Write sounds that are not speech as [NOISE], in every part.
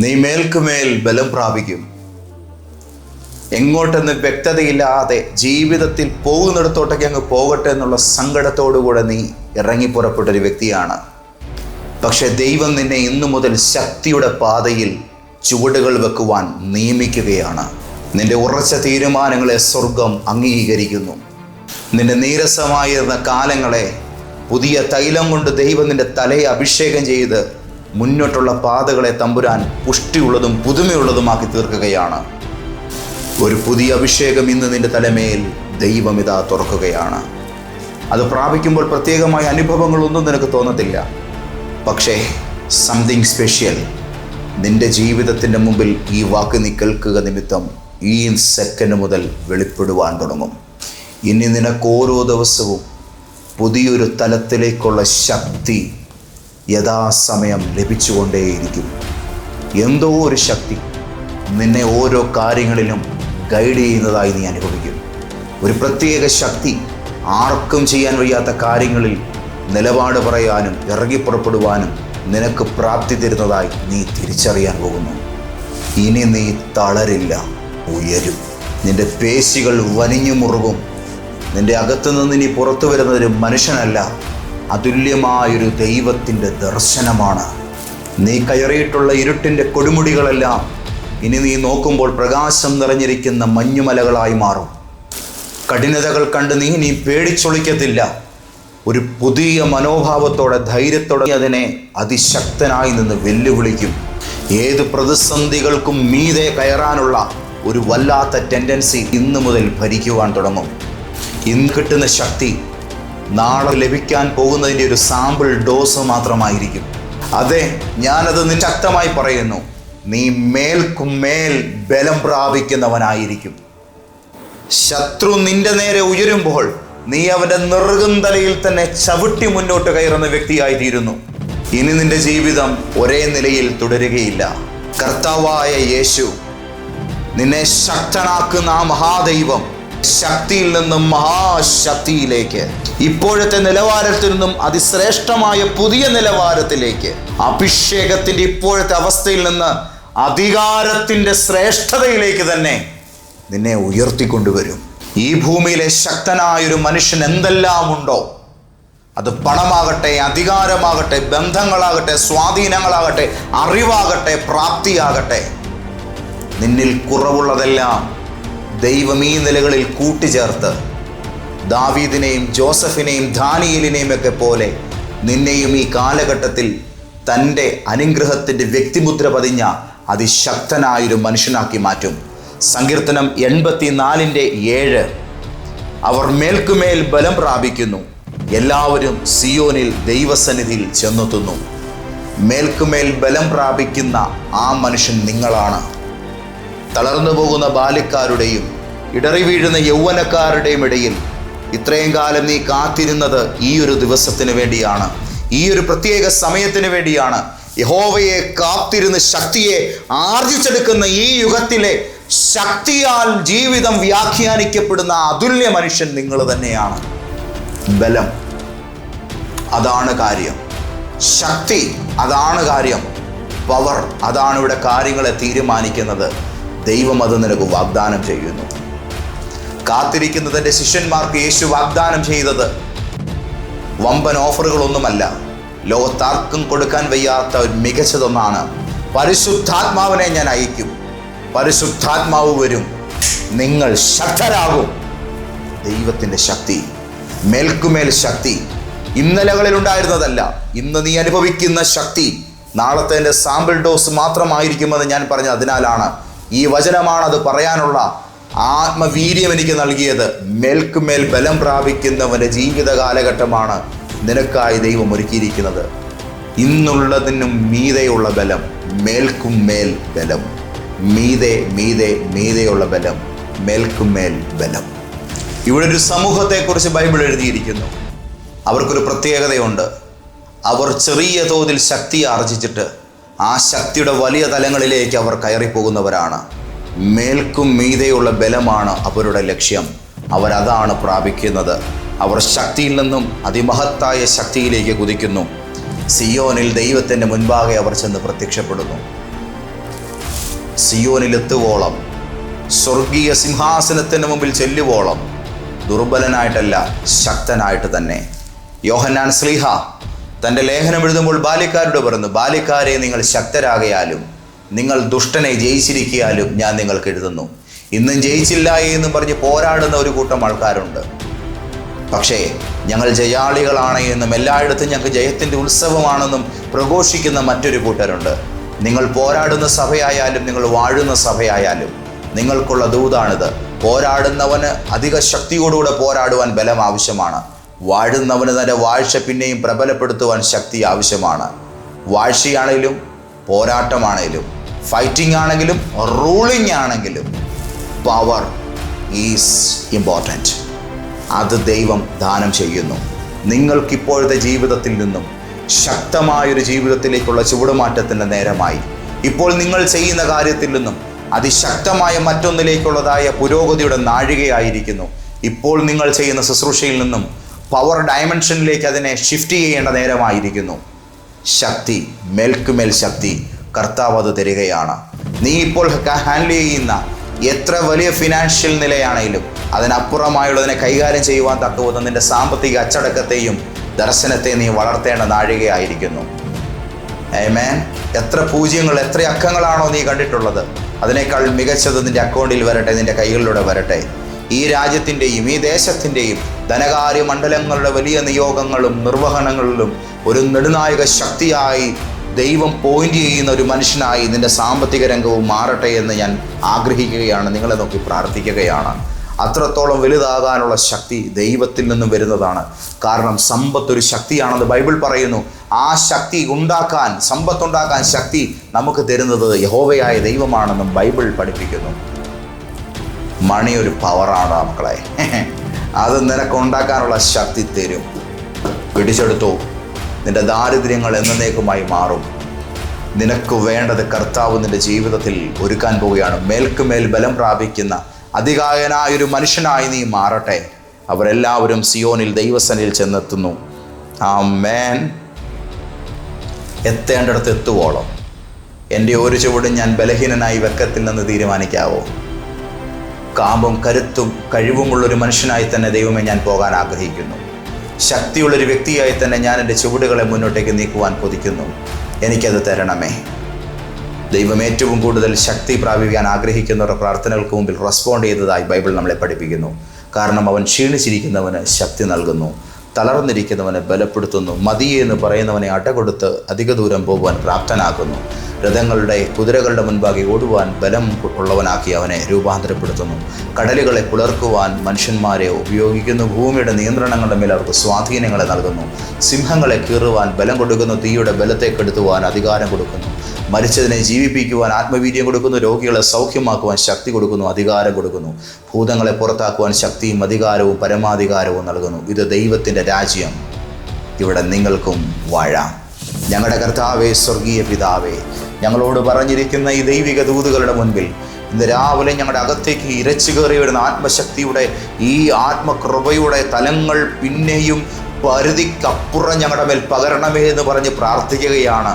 നീ മേൽക്കുമേൽ ബലം പ്രാപിക്കും. എങ്ങോട്ടെന്ന് വ്യക്തതയില്ലാതെ ജീവിതത്തിൽ പോകുന്നിടത്തോട്ടേക്ക് അങ്ങ് പോകട്ടെ എന്നുള്ള സങ്കടത്തോടുകൂടെ നീ ഇറങ്ങി പുറപ്പെട്ടൊരു വ്യക്തിയാണ്. പക്ഷെ ദൈവം നിന്നെ ഇന്നു മുതൽ ശക്തിയുടെ പാതയിൽ ചുവടുകൾ വെക്കുവാൻ നിയമിക്കുകയാണ്. നിന്റെ ഉറച്ച തീരുമാനങ്ങളെ സ്വർഗം അംഗീകരിക്കുന്നു. നിന്റെ നീരസമായിരുന്ന കാലങ്ങളെ പുതിയ തൈലം കൊണ്ട് ദൈവം നിന്റെ തലയെ അഭിഷേകം ചെയ്ത് മുന്നോട്ടുള്ള പാതകളെ തമ്പുരാൻ പുഷ്ടിയുള്ളതും പുതുമയുള്ളതുമാക്കി തീർക്കുകയാണ്. ഒരു പുതിയ അഭിഷേകം ഇന്ന് നിന്റെ തലമേൽ ദൈവമിത തുറക്കുകയാണ്. അത് പ്രാപിക്കുമ്പോൾ പ്രത്യേകമായ അനുഭവങ്ങളൊന്നും നിനക്ക് തോന്നത്തില്ല. പക്ഷേ സംതിങ് സ്പെഷ്യൽ നിന്റെ ജീവിതത്തിന്റെ മുമ്പിൽ ഈ വാക്ക് നീ കേൾക്കുക നിമിത്തം ഈ സെക്കൻഡ് മുതൽ വെളിപ്പെടുവാൻ തുടങ്ങും. ഇനി നിനക്ക് ഓരോ ദിവസവും പുതിയൊരു തലത്തിലേക്കുള്ള ശക്തി യഥാസമയം ലഭിച്ചുകൊണ്ടേയിരിക്കും. എന്തോ ഒരു ശക്തി നിന്നെ ഓരോ കാര്യങ്ങളിലും ഗൈഡ് ചെയ്യുന്നതായി നീ അനുഭവിക്കും. ഒരു പ്രത്യേക ശക്തി ആർക്കും ചെയ്യാൻ വയ്യാത്ത കാര്യങ്ങളിൽ നിലപാട് പറയാനും ഇറങ്ങിപ്പുറപ്പെടുവാനും നിനക്ക് പ്രാപ്തി തരുന്നതായി നീ തിരിച്ചറിയാൻ പോകുന്നു. ഇനി നീ തളരില്ല ഉയരും. നിന്റെ പേശികൾ വനിഞ്ഞു മുറുകും നിന്റെ അകത്തുനിന്ന് ഇനി പുറത്തു വരുന്നതൊരു മനുഷ്യനല്ല അതുല്യമായൊരു ദൈവത്തിന്റെ ദർശനമാണ്. നീ കയറിയിട്ടുള്ള ഇരുട്ടിന്റെ കൊടുമുടികളെല്ലാം ഇനി നീ നോക്കുമ്പോൾ പ്രകാശം നിറഞ്ഞിരിക്കുന്ന മഞ്ഞുമലകളായി മാറും. കഠിനതകൾ കണ്ട് നീ നീ പേടിച്ചൊളിക്കത്തില്ല. ഒരു പുതിയ മനോഭാവത്തോടെ ധൈര്യത്തോടെ അതിനെ അതിശക്തനായി നിന്ന് വെല്ലുവിളിക്കും. ഏത് പ്രതിസന്ധികൾക്കും മീതെ കയറാനുള്ള ഒരു വല്ലാത്ത ടെൻഡൻസി ഇന്നു മുതൽ ഭരിക്കുവാൻ തുടങ്ങും. ഇന്ന് കിട്ടുന്ന ശക്തി നാളെ ലഭിക്കാൻ പോകുന്നതിന്റെ ഒരു സാമ്പിൾ ഡോസ് മാത്രമായിരിക്കും. അതെ ഞാനത് നിശക്തമായി ശക്തമായി പറയുന്നു. നീ മേൽക്കുമേൽ ബലം പ്രാപിക്കുന്നവനായിരിക്കും. ശത്രു നിന്റെ നേരെ ഉയരുമ്പോൾ നീ അവന്റെ നെറുകും തലയിൽ തന്നെ ചവിട്ടി മുന്നോട്ട് കയറുന്ന വ്യക്തിയായി തീരുന്നു ഇനി നിന്റെ ജീവിതം ഒരേ നിലയിൽ തുടരുകയില്ല. കർത്താവായ യേശു നിന്നെ ശക്തനാക്കുന്ന ആ മഹാദൈവം ശക്തിയിൽ നിന്നും മഹാശക്തിയിലേക്ക് ഇപ്പോഴത്തെ നിലവാരത്തിൽ നിന്നും അതിശ്രേഷ്ഠമായ പുതിയ നിലവാരത്തിലേക്ക് അഭിഷേകത്തിന്റെ ഇപ്പോഴത്തെ അവസ്ഥയിൽ നിന്ന് അധികാരത്തിന്റെ ശ്രേഷ്ഠതയിലേക്ക് തന്നെ നിന്നെ ഉയർത്തിക്കൊണ്ടുവരും. ഈ ഭൂമിയിലെ ശക്തനായൊരു മനുഷ്യൻ എന്തെല്ലാം ഉണ്ടോ അത് പണമാകട്ടെ അധികാരമാകട്ടെ ബന്ധങ്ങളാകട്ടെ സ്വാധീനങ്ങളാകട്ടെ അറിവാകട്ടെ പ്രാപ്തിയാകട്ടെ. നിന്നിൽ കുറവുള്ളതെല്ലാം ദൈവം ഈ നിലകളിൽ കൂട്ടിച്ചേർത്ത് ദാവീദിനെയും ജോസഫിനെയും ധാനിയലിനെയും ഒക്കെ പോലെ നിന്നെയും ഈ കാലഘട്ടത്തിൽ തന്റെ അനുഗ്രഹത്തിന്റെ വ്യക്തിമുദ്ര പതിഞ്ഞ അതിശക്തനായൊരു മനുഷ്യനാക്കി മാറ്റും. സങ്കീർത്തനം എൺപത്തിനാലിന്റെ ഏഴ്. അവർ മേൽക്കുമേൽ ബലം പ്രാപിക്കുന്നു. എല്ലാവരും സിയോനിൽ ദൈവസന്നിധിയിൽ ചെന്നെത്തുന്നു. മേൽക്കുമേൽ ബലം പ്രാപിക്കുന്ന ആ മനുഷ്യൻ നിങ്ങളാണ്. തളർന്നു പോകുന്ന ബാല്യക്കാരുടെയും ഇടറി വീഴുന്ന യൗവനക്കാരുടെയും ഇടയിൽ ഇത്രയും കാലം നീ കാത്തിരുന്നത് ഈ ഒരു ദിവസത്തിന് വേണ്ടിയാണ്. ഈ ഒരു പ്രത്യേക സമയത്തിന് വേണ്ടിയാണ്. യഹോവയെ കാത്തിരുന്ന് ശക്തിയെ ആർജിച്ചെടുക്കുന്ന ഈ യുഗത്തിലെ ശക്തിയാൽ ജീവിതം വ്യാഖ്യാനിക്കപ്പെടുന്ന അതുല്യ മനുഷ്യൻ നിങ്ങൾ തന്നെയാണ്. ബലം അതാണ് കാര്യം. ശക്തി അതാണ് കാര്യം. പവർ അതാണ് ഇവിടെ കാര്യങ്ങളെ തീരുമാനിക്കുന്നത്. ദൈവം അത് നിനക്ക് വാഗ്ദാനം ചെയ്യുന്നു. കാത്തിരിക്കുന്നതിന്റെ ശിഷ്യന്മാർക്ക് യേശു വാഗ്ദാനം ചെയ്തത് വമ്പൻ ഓഫറുകളൊന്നുമല്ല. ലോകത്താർക്കും കൊടുക്കാൻ വയ്യാത്ത ഒരു മികച്ചതൊന്നാണ്. പരിശുദ്ധാത്മാവിനെ ഞാൻ അയക്കും. പരിശുദ്ധാത്മാവ് വരും. നിങ്ങൾ ശക്തരാകും. ദൈവത്തിന്റെ ശക്തി മേൽക്കുമേൽ ശക്തി ഇന്നലകളിൽ ഉണ്ടായിരുന്നതല്ല ഇന്ന് നീ അനുഭവിക്കുന്ന ശക്തി നാളത്തെ സാമ്പിൾ ഡോസ് മാത്രമായിരിക്കുമെന്ന് ഞാൻ പറഞ്ഞു അതിനാലാണ്. ഈ വചനമാണ് അത് പറയാനുള്ള ആത്മവീര്യം എനിക്ക് നൽകിയത്. മേൽക്കുമേൽ ബലം പ്രാപിക്കുന്നവന്റെ ജീവിത കാലഘട്ടമാണ് നിനക്കായി ദൈവം ഒരുക്കിയിരിക്കുന്നത്. ഇന്നുള്ളതിനും മീതെയുള്ള ബലം മേൽക്കും മേൽ ബലം. മീതെ മീതെ മീതെയുള്ള ബലം മേൽക്കും മേൽ ബലം. ഇവിടെ ഒരു സമൂഹത്തെക്കുറിച്ച് ബൈബിൾ എഴുതിയിരിക്കുന്നു. അവർക്കൊരു പ്രത്യേകതയുണ്ട്. അവർ ചെറിയ തോതിൽ ശക്തി ആർജിച്ചിട്ട് ആ ശക്തിയുടെ വലിയ തലങ്ങളിലേക്ക് അവർ കയറിപ്പോകുന്നവരാണ്. മേൽക്കും മീതെയുള്ള ബലമാണ് അവരുടെ ലക്ഷ്യം. അവരതാണ് പ്രാപിക്കുന്നത്. അവർ ശക്തിയിൽ നിന്നും അതിമഹത്തായ ശക്തിയിലേക്ക് കുതിക്കുന്നു. സിയോനിൽ ദൈവത്തിന്റെ മുൻപാകെ അവർ ചെന്ന് പ്രത്യക്ഷപ്പെടുന്നു. സിയോനിലെത്തുവോളം സ്വർഗീയ സിംഹാസനത്തിന് മുമ്പിൽ ചെല്ലുവോളം ദുർബലനായിട്ടല്ല ശക്തനായിട്ട് തന്നെ. യോഹന്നാൻ സ്ലീഹ തന്റെ ലേഖനം എഴുതുമ്പോൾ ബാല്യക്കാരോട് പറഞ്ഞു ബാല്യക്കാരെ നിങ്ങൾ ശക്തരാകയാലും നിങ്ങൾ ദുഷ്ടനെ ജയിച്ചിരിക്കയാലും ഞാൻ നിങ്ങൾക്ക് എഴുതുന്നു. ഇന്നും ജയിച്ചില്ല എന്ന് പറഞ്ഞ് പോരാടുന്ന ഒരു കൂട്ടം ആൾക്കാരുണ്ട്. പക്ഷേ ഞങ്ങൾ ജയാളികളാണ് എന്നും എല്ലായിടത്തും ഞങ്ങൾക്ക് ജയത്തിന്റെ ഉത്സവമാണെന്നും പ്രഘോഷിക്കുന്ന മറ്റൊരു കൂട്ടരുണ്ട്. നിങ്ങൾ പോരാടുന്ന സഭയായാലും നിങ്ങൾ വാഴുന്ന സഭയായാലും നിങ്ങൾക്കുള്ള ദൂതാണിത്. പോരാടുന്നവന് അധിക ശക്തിയോടുകൂടെ പോരാടുവാൻ ബലം ആവശ്യമാണ്. വാഴുന്നവന് തന്റെ വാഴ്ച പിന്നെയും പ്രബലപ്പെടുത്തുവാൻ ശക്തി ആവശ്യമാണ്. വാഴ്ചയാണെങ്കിലും പോരാട്ടമാണെങ്കിലും ഫൈറ്റിംഗ് ആണെങ്കിലും റൂളിംഗ് ആണെങ്കിലും പവർ ഈസ് ഇമ്പോർട്ടന്റ് അത് ദൈവം ദാനം ചെയ്യുന്നു. നിങ്ങൾക്കിപ്പോഴത്തെ ജീവിതത്തിൽ നിന്നും ശക്തമായൊരു ജീവിതത്തിലേക്കുള്ള ചുവടുമാറ്റത്തിന്റെ നേരമായി. ഇപ്പോൾ നിങ്ങൾ ചെയ്യുന്ന കാര്യത്തിൽ നിന്നും അതിശക്തമായ മറ്റൊന്നിലേക്കുള്ളതായ പുരോഗതിയുടെ നാഴികയായിരിക്കുന്നു. ഇപ്പോൾ നിങ്ങൾ ചെയ്യുന്ന ശുശ്രൂഷയിൽ നിന്നും പവർ ഡയമെൻഷനിലേക്ക് അതിനെ ഷിഫ്റ്റ് ചെയ്യേണ്ട നേരമായിരിക്കുന്നു. ശക്തി മേൽക്കുമേൽ ശക്തി കർത്താവ് അത് തരികയാണ്. നീ ഇപ്പോൾ ഹാൻഡിൽ ചെയ്യുന്ന എത്ര വലിയ ഫിനാൻഷ്യൽ നിലയാണെങ്കിലും അതിനപ്പുറമായുള്ളതിനെ കൈകാര്യം ചെയ്യുവാൻ തക്കുവന്ന നിന്റെ സാമ്പത്തിക അച്ചടക്കത്തെയും ദർശനത്തെ നീ വളർത്തേണ്ട നാഴികയായിരിക്കുന്നു. ഏമേൻ എത്ര പൂജ്യങ്ങൾ എത്ര അക്കങ്ങളാണോ നീ കണ്ടിട്ടുള്ളത്? അതിനേക്കാൾ മികച്ചത് നിന്റെ അക്കൗണ്ടിൽ വരട്ടെ നിന്റെ കൈകളിലൂടെ വരട്ടെ. ഈ രാജ്യത്തിന്റെയും ഈ ദേശത്തിന്റെയും ധനകാര്യ മണ്ഡലങ്ങളുടെ വലിയ നിയോഗങ്ങളും നിർവഹണങ്ങളിലും ഒരു നെടുനായക ശക്തിയായി ദൈവം പോയിന്റ് ചെയ്യുന്ന ഒരു മനുഷ്യനായി ഇതിന്റെ സാമ്പത്തിക രംഗവും മാറട്ടെ എന്ന് ഞാൻ ആഗ്രഹിക്കുകയാണ്. നിങ്ങളെ നോക്കി പ്രാർത്ഥിക്കുകയാണ്. അത്രത്തോളം വലുതാകാനുള്ള ശക്തി ദൈവത്തിൽ നിന്നും വരുന്നതാണ്. കാരണം സമ്പത്ത് ഒരു ശക്തിയാണെന്ന് ബൈബിൾ പറയുന്നു. ആ ശക്തി ഉണ്ടാക്കാൻ സമ്പത്തുണ്ടാക്കാൻ ശക്തി നമുക്ക് തരുന്നത് യഹോവയായ ദൈവമാണെന്നും ബൈബിൾ പഠിപ്പിക്കുന്നു. മണി ഒരു പവറാണ് മക്കളെ. [LAUGHS] അത് നിനക്ക് ഉണ്ടാക്കാനുള്ള ശക്തി തരും. പിടിച്ചെടുത്തു. നിന്റെ ദാരിദ്ര്യങ്ങൾ എന്നേക്കുമായി മാറും. നിനക്ക് വേണ്ടത് കർത്താവ് നിന്റെ ജീവിതത്തിൽ ഒരുക്കാൻ പോവുകയാണ്. മേൽക്കുമേൽ ബലം പ്രാപിക്കുന്ന അധികായനായ ഒരു മനുഷ്യനായി നീ മാറട്ടെ. അവരെല്ലാവരും സിയോനിൽ ദൈവസനിൽ ചെന്നെത്തുന്നു. ആ മേൻ എത്തേണ്ടടുത്ത് എത്തുവോളം. എന്റെ ഒരു ചുവടും ഞാൻ ബലഹീനനായി വെക്കത്തില്ലെന്ന് തീരുമാനിക്കാവോ? കാമ്പും കരുത്തും കഴിവുമുള്ളൊരു മനുഷ്യനായി തന്നെ ദൈവമേ ഞാൻ പോകാൻ ആഗ്രഹിക്കുന്നു. ശക്തിയുള്ളൊരു വ്യക്തിയായി തന്നെ ഞാൻ എന്റെ ചുവടുകളെ മുന്നോട്ടേക്ക് നീക്കുവാൻ കൊതിക്കുന്നു. എനിക്കത് തരണമേ. ദൈവം ഏറ്റവും കൂടുതൽ ശക്തി പ്രാപിക്കാൻ ആഗ്രഹിക്കുന്നവരുടെ പ്രാർത്ഥനകൾക്ക് മുമ്പിൽ റെസ്പോണ്ട് ചെയ്തതായി ബൈബിൾ നമ്മളെ പഠിപ്പിക്കുന്നു. കാരണം അവൻ ക്ഷീണിച്ചിരിക്കുന്നവന് ശക്തി നൽകുന്നു. തളർന്നിരിക്കുന്നവനെ ബലപ്പെടുത്തുന്നു. മതി എന്ന് പറയുന്നവനെ അടകൊടുത്ത് അധിക ദൂരം പോകുവാൻ പ്രാപ്തനാക്കുന്നു. രഥങ്ങളുടെ കുതിരകളുടെ മുൻപാകെ ഓടുവാൻ ബലം ഉള്ളവനാക്കി അവനെ രൂപാന്തരപ്പെടുത്തുന്നു. കടലുകളെ പുലർക്കുവാൻ മനുഷ്യന്മാരെ ഉപയോഗിക്കുന്നു. ഭൂമിയുടെ നിയന്ത്രണങ്ങളുടെ മേൽ അവർക്ക് സ്വാധീനങ്ങളെ നൽകുന്നു. സിംഹങ്ങളെ കീറുവാൻ ബലം കൊടുക്കുന്നു. തീയുടെ ബലത്തെ കെടുത്തുവാൻ അധികാരം കൊടുക്കുന്നു. മരിച്ചതിനെ ജീവിപ്പിക്കുവാൻ ആത്മവീര്യം കൊടുക്കുന്നു. രോഗികളെ സൗഖ്യമാക്കുവാൻ ശക്തി കൊടുക്കുന്നു. അധികാരം കൊടുക്കുന്നു. ഭൂതങ്ങളെ പുറത്താക്കുവാൻ ശക്തിയും അധികാരവും പരമാധികാരവും നൽകുന്നു. ഇത് ദൈവത്തിന്റെ രാജ്യം. ഇവിടെ നിങ്ങൾക്കും വാഴാം. ഞങ്ങളുടെ കർത്താവേ സ്വർഗീയ പിതാവേ ഞങ്ങളോട് പറഞ്ഞിരിക്കുന്ന ഈ ദൈവിക ദൂതുകളുടെ മുൻപിൽ ഇന്ന് രാവിലെ ഞങ്ങളുടെ അകത്തേക്ക് ഇരച്ചു കയറി വരുന്ന ആത്മശക്തിയുടെ ഈ ആത്മകൃപയുടെ തലങ്ങൾ പിന്നെയും പരിധിക്കപ്പുറം ഞങ്ങളുടെ മേൽ പകരണമേ എന്ന് പറഞ്ഞ് പ്രാർത്ഥിക്കുകയാണ്.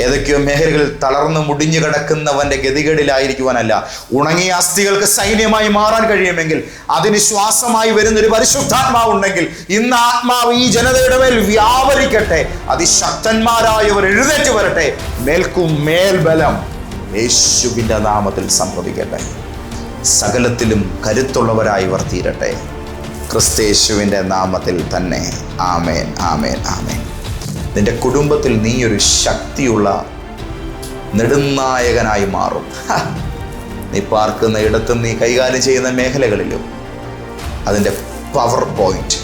ഏതൊക്കെയോ മേഖലകളിൽ തളർന്നു മുടിഞ്ഞു കിടക്കുന്നവന്റെ ഗതികേടിലായിരിക്കുവാനല്ല. ഉണങ്ങിയ അസ്ഥികൾക്ക് സൈന്യമായി മാറാൻ കഴിയുമെങ്കിൽ അതിന് ശ്വാസമായി വരുന്ന ഒരു പരിശുദ്ധാത്മാവ് ഉണ്ടെങ്കിൽ ഇന്ന് ആത്മാവ് ഈ ജനതയുടെ മേൽ വ്യാപരിക്കട്ടെ. അതിശക്തന്മാരായവർ എഴുന്നേറ്റ് വരട്ടെ. മേൽക്കും മേൽബലം യേശുവിന്റെ നാമത്തിൽ സംഭവിക്കട്ടെ. സകലത്തിലും കരുത്തുള്ളവരായി വർത്തീരട്ടെ തീരട്ടെ. ക്രിസ്തേശുവിന്റെ നാമത്തിൽ തന്നെ. ആമേൻ ആമേൻ ആമേൻ. നിന്റെ കുടുംബത്തിൽ നീ ഒരു ശക്തിയുള്ള നെടുനായകനായി മാറും. നീ പാർക്കുന്ന ഇടത്തും നീ കൈകാര്യം ചെയ്യുന്ന മേഖലകളിലും അതിന്റെ പവർ പോയിന്റ്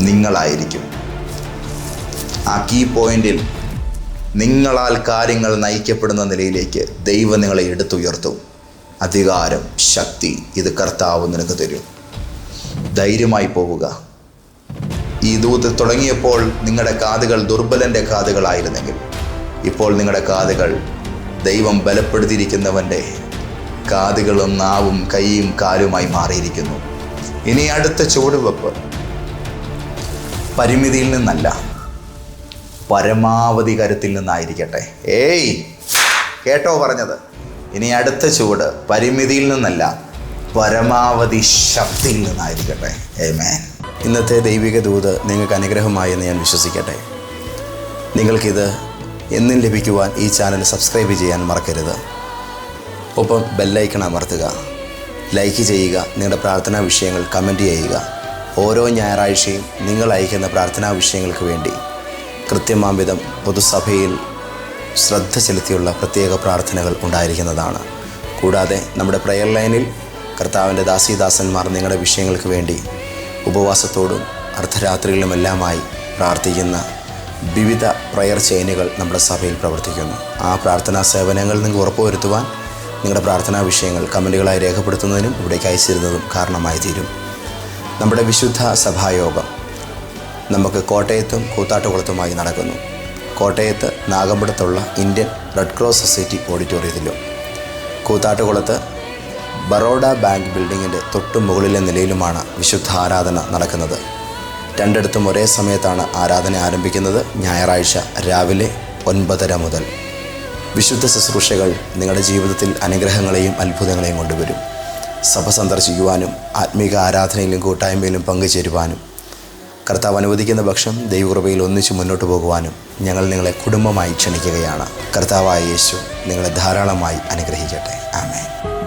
നിങ്ങളായിരിക്കും. ആ കീ പോയിന്റിൽ നിങ്ങളാൽ കാര്യങ്ങൾ നയിക്കപ്പെടുന്ന നിലയിലേക്ക് ദൈവം നിങ്ങളെ എടുത്തുയർത്തും. അധികാരം ശക്തി ഇത് കർത്താവ് നിനക്ക് തരും. ധൈര്യമായി പോവുക. ഈ ദൂത് തുടങ്ങിയപ്പോൾ നിങ്ങളുടെ കാതുകൾ ദുർബലന്റെ കാതുകളായിരുന്നെങ്കിൽ. ഇപ്പോൾ നിങ്ങളുടെ കാതുകൾ ദൈവം ബലപ്പെടുത്തിയിരിക്കുന്നവന്റെ കാതുകളും നാവും കൈയും കാലുമായി മാറിയിരിക്കുന്നു. ഇനി അടുത്ത ചുവടുവെപ്പ്. പരിമിതിയിൽ നിന്നല്ല പരമാവധി കരുത്തിൽ നിന്നായിരിക്കട്ടെ. ഏയ് കേട്ടോ പറഞ്ഞത്. ഇനി അടുത്ത ചുവട് പരിമിതിയിൽ നിന്നല്ല പരമാവധി ശക്തിയിൽ നിന്നായിരിക്കട്ടെ. ഏമേൻ ഇന്നത്തെ ദൈവിക ദൂത് നിങ്ങൾക്ക് അനുഗ്രഹമായി എന്ന് ഞാൻ വിശ്വസിക്കട്ടെ. നിങ്ങൾക്കിത് എന്നും ലഭിക്കുവാൻ ഈ ചാനൽ സബ്സ്ക്രൈബ് ചെയ്യാൻ മറക്കരുത്. ഒപ്പം ബെല്ലൈക്കൺ അമർത്തുക. ലൈക്ക് ചെയ്യുക നിങ്ങളുടെ പ്രാർത്ഥനാ വിഷയങ്ങൾ കമന്റ് ചെയ്യുക. ഓരോ ഞായറാഴ്ചയും നിങ്ങൾ അയക്കുന്ന പ്രാർത്ഥനാ വിഷയങ്ങൾക്ക് വേണ്ടി കൃത്യമാംവിധം പൊതുസഭയിൽ ശ്രദ്ധ ചെലുത്തിയുള്ള പ്രത്യേക പ്രാർത്ഥനകൾ ഉണ്ടായിരിക്കുന്നതാണ്. കൂടാതെ നമ്മുടെ പ്രയർ ലൈനിൽ കർത്താവിന്റെ ദാസീദാസന്മാർ നിങ്ങളുടെ വിഷയങ്ങൾക്ക് വേണ്ടി ഉപവാസത്തോടും അർദ്ധരാത്രികളുമെല്ലാമായി പ്രാർത്ഥിക്കുന്ന വിവിധ പ്രയർ ചെയിനുകൾ നമ്മുടെ സഭയിൽ പ്രവർത്തിക്കുന്നു. ആ പ്രാർത്ഥനാ സേവനങ്ങൾ നിങ്ങൾക്ക് ഉറപ്പുവരുത്തുവാൻ നിങ്ങളുടെ പ്രാർത്ഥനാ വിഷയങ്ങൾ കമന്റുകളായി രേഖപ്പെടുത്തുന്നതിനും ഇവിടേക്ക് അയച്ചിരുന്നതും കാരണമായി തീരും. നമ്മുടെ വിശുദ്ധ സഭായോഗം നമുക്ക് കോട്ടയത്തും കൂത്താട്ടുകുളത്തുമായി നടക്കുന്നു. കോട്ടയത്ത് നാഗമ്പടത്തുള്ള ഇന്ത്യൻ റെഡ് ക്രോസ് സൊസൈറ്റി ഓഡിറ്റോറിയത്തിലും കൂത്താട്ടുകുളത്ത് ബറോഡ ബാങ്ക് ബിൽഡിങ്ങിന്റെ തൊട്ടു മുകളിലെ നിലയിലുമാണ് വിശുദ്ധ ആരാധന നടക്കുന്നത്. രണ്ടിടത്തും ഒരേ സമയത്താണ് ആരാധന ആരംഭിക്കുന്നത് ഞായറാഴ്ച രാവിലെ ഒൻപതര മുതൽ. വിശുദ്ധ ശുശ്രൂഷകൾ നിങ്ങളുടെ ജീവിതത്തിൽ അനുഗ്രഹങ്ങളെയും അത്ഭുതങ്ങളെയും കൊണ്ടുവരും. സഭ സന്ദർശിക്കുവാനും ആത്മീക ആരാധനയിലും കൂട്ടായ്മയിലും പങ്കുചേരുവാനും കർത്താവ് അനുവദിക്കുന്ന പക്ഷം ദൈവകൃപയിൽ ഒന്നിച്ച് മുന്നോട്ട് പോകുവാനും ഞങ്ങൾ നിങ്ങളെ കുടുംബമായി ക്ഷണിക്കുകയാണ്. കർത്താവായ യേശു നിങ്ങളെ ധാരാളമായി അനുഗ്രഹിക്കട്ടെ. ആമേൻ.